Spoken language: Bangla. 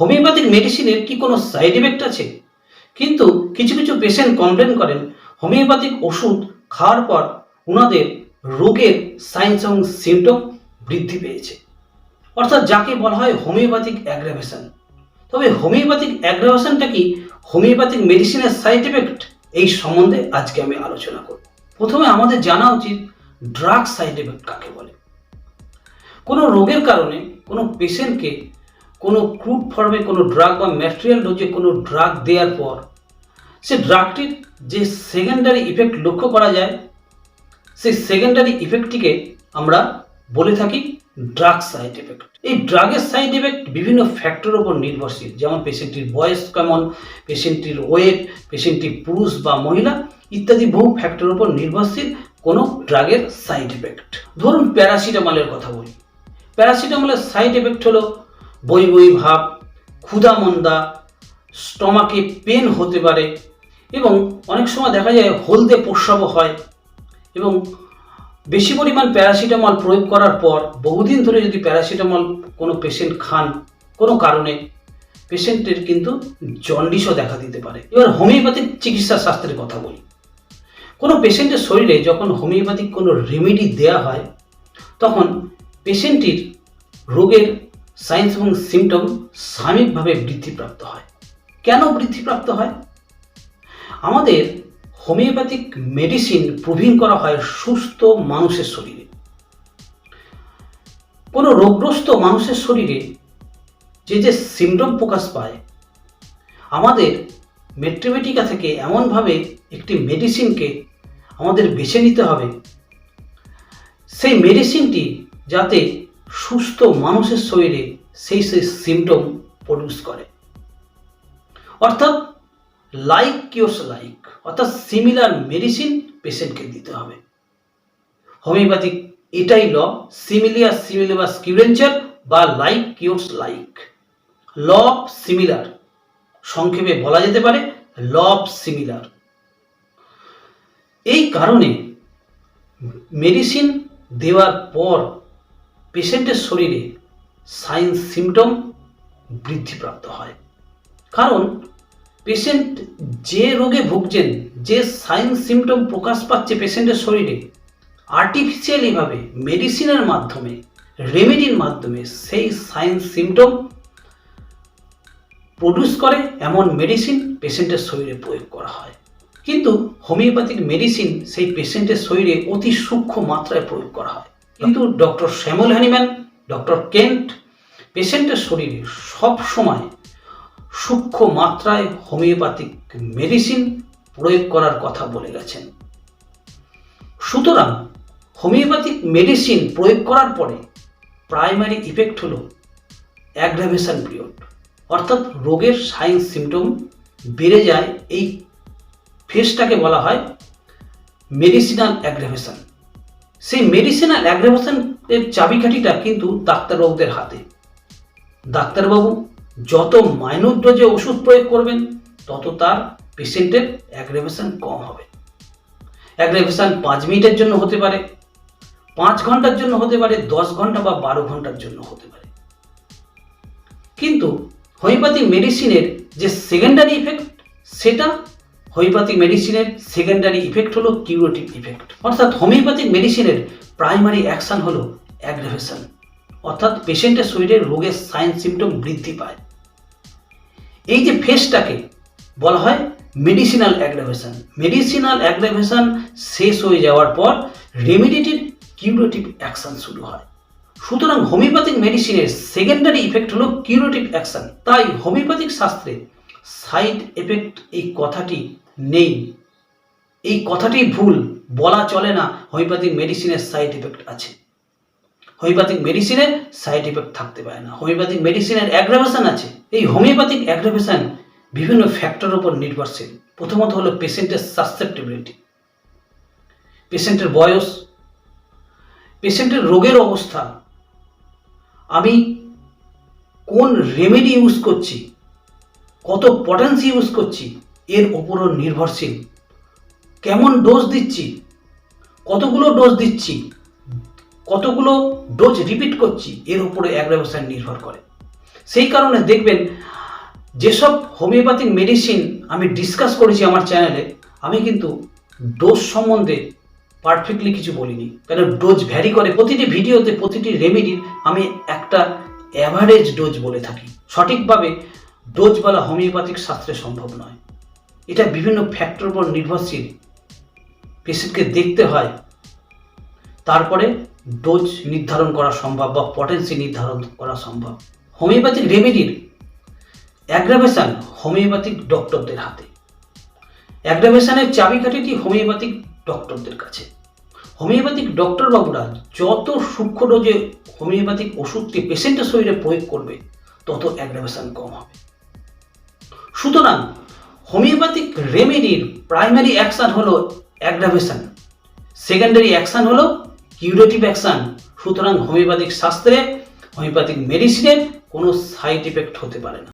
হোমিওপ্যাথিক মেডিসিনের কি কোনো সাইড এফেক্ট আছে? কিন্তু কিছু কিছু পেশেন্ট কমপ্লেন করেন, হোমিওপ্যাথিক ওষুধ খাওয়ার পর ওনাদের রোগের সাইন্স এবং সিমটম বৃদ্ধি পেয়েছে। অর্থাৎ যাকে বলা হয় হোমিওপ্যাথিক অ্যাগ্রাভেশন। তবে হোমিওপ্যাথিক অ্যাগ্রাভেশনটা কি হোমিওপ্যাথিক মেডিসিনের সাইড এফেক্ট এই সম্বন্ধে আজকে আমি আলোচনা করব। প্রথমে আমাদের জানা উচিত ড্রাগ সাইড এফেক্ট কাকে বলে। কোনো রোগের কারণে কোনো পেশেন্টকে কোনো ক্রুড ফর্মে কোনো ড্রাগ বা ম্যাটেরিয়াল ডোজে কোনো ড্রাগ দেওয়ার পর, সে ড্রাগটির যে সেকেন্ডারি ইফেক্ট লক্ষ্য করা যায়, সেই সেকেন্ডারি ইফেক্টটিকে আমরা বলে থাকি ড্রাগ সাইড এফেক্ট এই ড্রাগের সাইড এফেক্ট বিভিন্ন ফ্যাক্টরের ওপর নির্ভরশীল। যেমন পেশেন্টটির বয়স কেমন পেশেন্টটির ওয়েট পেশেন্টটি পুরুষ বা মহিলা, ইত্যাদি বহু ফ্যাক্টরের ওপর নির্ভরশীল কোনো ড্রাগের সাইড এফেক্ট ধরুন প্যারাসিটামলের কথা বলি। প্যারাসিটামলের সাইড এফেক্ট হলো বই বই ভাব, ক্ষুধা মন্দা, স্টমাকে পেন হতে পারে এবং অনেক সময় দেখা যায় হলদে প্রস্রাবও হয় এবং বেশি পরিমাণ প্যারাসিটামল প্রয়োগ করার পর বহুদিন ধরে যদি প্যারাসিটামল কোনো পেশেন্ট খান কোনো কারণে, পেশেন্টের কিন্তু জন্ডিসও দেখা দিতে পারে। এবার হোমিওপ্যাথিক চিকিৎসা শাস্ত্রের কথা বলি। কোনো পেশেন্টের শরীরে যখন হোমিওপ্যাথিক কোনো রেমেডি দেওয়া হয়, তখন পেশেন্টটির রোগের সাইন্স এবং সিমটম সাময়িকভাবে বৃদ্ধিপ্রাপ্ত হয়। কেন বৃদ্ধিপ্রাপ্ত হয়? আমাদের হোমিওপ্যাথিক মেডিসিন প্রুভিং করা হয় সুস্থ মানুষের শরীরে। কোনো রোগগ্রস্ত মানুষের শরীরে যে যে সিমটম প্রকাশ পায়, আমাদের মেট্রিমেটিকা থেকে এমনভাবে একটি মেডিসিনকে আমাদের বেছে নিতে হবে। সেই মেডিসিনটি যাতে সুস্থ মানুষের শরীরে সেই সেই সিমটম প্রডিউস করে। অর্থাৎ লাইক কিওস লাইক অর্থাৎ সিমিলার মেডিসিন পেশেন্টকে দিতে হবে। হোমিওপ্যাথিক এটাই ল সিমিলিয়ার সিমিলাস কিউরেঞ্চার বা like cures like law of similar সংক্ষেপে বলা যেতে পারে ল অফ সিমিলার এই কারণে মেডিসিন দেওয়ার পর পেশেন্টের শরীরে সাইন সিমটম বৃদ্ধিপ্রাপ্ত হয়। কারণ পেশেন্ট যে রোগে ভুগছেন, যে সাইন সিমটম প্রকাশ পাচ্ছে পেশেন্টের শরীরে আর্টিফিশিয়ালিভাবে মেডিসিনের মাধ্যমে রেমেডির মাধ্যমে সেই সাইন সিমটম প্রডিউস করে, এমন মেডিসিন পেশেন্টের শরীরে প্রয়োগ করা হয়। কিন্তু হোমিওপ্যাথিক মেডিসিন সেই পেশেন্টের শরীরে অতি সূক্ষ্ম মাত্রায় প্রয়োগ করা হয়। কিন্তু doctor Shyamal Hahnemann doctor Kent, পেশেন্টের শরীরে সব সময় সূক্ষ্ম মাত্রায় হোমিওপ্যাথিক মেডিসিন প্রয়োগ করার কথা বলে গেছেন। সুতরাং হোমিওপ্যাথিক মেডিসিন প্রয়োগ করার পরে প্রাইমারি ইফেক্ট হল অ্যাগ্রাভেশন পিরিয়ড, অর্থাৎ রোগের সাইন সিমটম বেড়ে যায়। এই ফেসটাকে বলা হয় মেডিসিনাল অ্যাগ্রাভেশন। সেই মেডিসিনাল অ্যাগ্রাভেশনের চাবিকাঠিটা কিন্তু ডাক্তারবাবুদের হাতে। ডাক্তারবাবু যত মাইনর ডোজে ওষুধ প্রয়োগ করবেন, তত তার পেশেন্টের অ্যাগ্রেভেশন কম হবে। অ্যাগ্রেভেশন পাঁচ মিনিটের জন্য হতে পারে, পাঁচ ঘণ্টার জন্য হতে পারে, দশ ঘণ্টা বা বারো ঘণ্টার জন্য হতে পারে। কিন্তু হোমিওপ্যাথিক মেডিসিনের যে সেকেন্ডারি ইফেক্ট সেটা হোমিওপ্যাথিক মেডিসিনের সেকেন্ডারি ইফেক্ট হলো কিউরেটিভ ইফেক্ট অর্থাৎ হোমিওপ্যাথিক মেডিসিনের প্রাইমারি অ্যাকশন হলো অ্যাগ্রেভেশন অর্থাৎ পেশেন্টের শরীরে রোগের সাইন সিমটম বৃদ্ধি পায়। এই যে ফেসটাকে বলা হয় মেডিসিনাল অ্যাগ্রাভেশন মেডিসিনাল অ্যাগ্রাভেশন শেষ হয়ে যাওয়ার পর রেমিডিটিভ কিউরেটিভ অ্যাকশন শুরু হয়। সুতরাং হোমিওপ্যাথিক মেডিসিনের সেকেন্ডারি ইফেক্ট হলো কিউরেটিভ অ্যাকশন তাই হোমিওপ্যাথিক শাস্ত্রে সাইড এফেক্ট এই কথাটি নেই। এই কথাটি ভুল, বলা চলে না, হোমিওপ্যাথিক মেডিসিনের সাইড এফেক্ট আছে। হোমিওপ্যাথিক মেডিসিনের সাইড এফেক্ট থাকতে পারে না। হোমিওপ্যাথিক মেডিসিনের অ্যাগ্রাভেশন আছে। এই হোমিওপ্যাথিক অ্যাগ্রাভেশন বিভিন্ন ফ্যাক্টরের উপর নির্ভরশীল। প্রথমত হলো পেশেন্টের সাসেপ্টেবিলিটি পেশেন্টের বয়স, পেশেন্টের রোগের অবস্থা। আমি কোন রেমেডি ইউজ করছি? কত পটেন্সি ইউজ করছি, এর ওপরও নির্ভরশীল। কেমন ডোজ দিচ্ছি, কতগুলো ডোজ দিচ্ছি, কতগুলো ডোজ রিপিট করছি, এর উপরে অ্যাগ্রাভেশন নির্ভর করে। সেই কারণে দেখবেন, যেসব হোমিওপ্যাথিক মেডিসিন আমি ডিসকাস করেছি আমার চ্যানেলে আমি কিন্তু ডোজ সম্বন্ধে পারফেক্টলি কিছু বলিনি। কেন? ডোজ ভ্যারি করে। প্রতিটি ভিডিওতে প্রতিটি রেমেডির আমি একটা অ্যাভারেজ ডোজ বলে থাকি। সঠিকভাবে ডোজ বলা হোমিওপ্যাথিক শাস্ত্রে সম্ভব নয়। এটা বিভিন্ন ফ্যাক্টর উপর নির্ভরশীল। পেশেন্টকে দেখতে হয়। তারপরে ডোজ নির্ধারণ করা সম্ভব বা পটেন্সি নির্ধারণ করা সম্ভব। হোমিওপ্যাথিক রেমেডির অ্যাগ্রাভেশন হোমিওপ্যাথিক ডক্টরদের হাতে। অ্যাগ্রাভেশনের চাবিকাঠিটি হোমিওপ্যাথিক ডক্টরদের কাছে। হোমিওপ্যাথিক ডক্টর বাবুরা যত সূক্ষ্ম ডোজে হোমিওপ্যাথিক ওষুধটি পেশেন্টের শরীরে প্রয়োগ করবে, তত অ্যাগ্রাভেশন কম হবে। সুতরাং হোমিওপ্যাথিক রেমেডির প্রাইমারি অ্যাকশান হলো অ্যাগ্রাভেশন। সেকেন্ডারি অ্যাকশান হলো কিউরেটিভ অ্যাকশান। সুতরাং হোমিওপ্যাথিক শাস্ত্রে হোমিওপ্যাথিক মেডিসিনের কোনো সাইড ইফেক্ট হতে পারে না।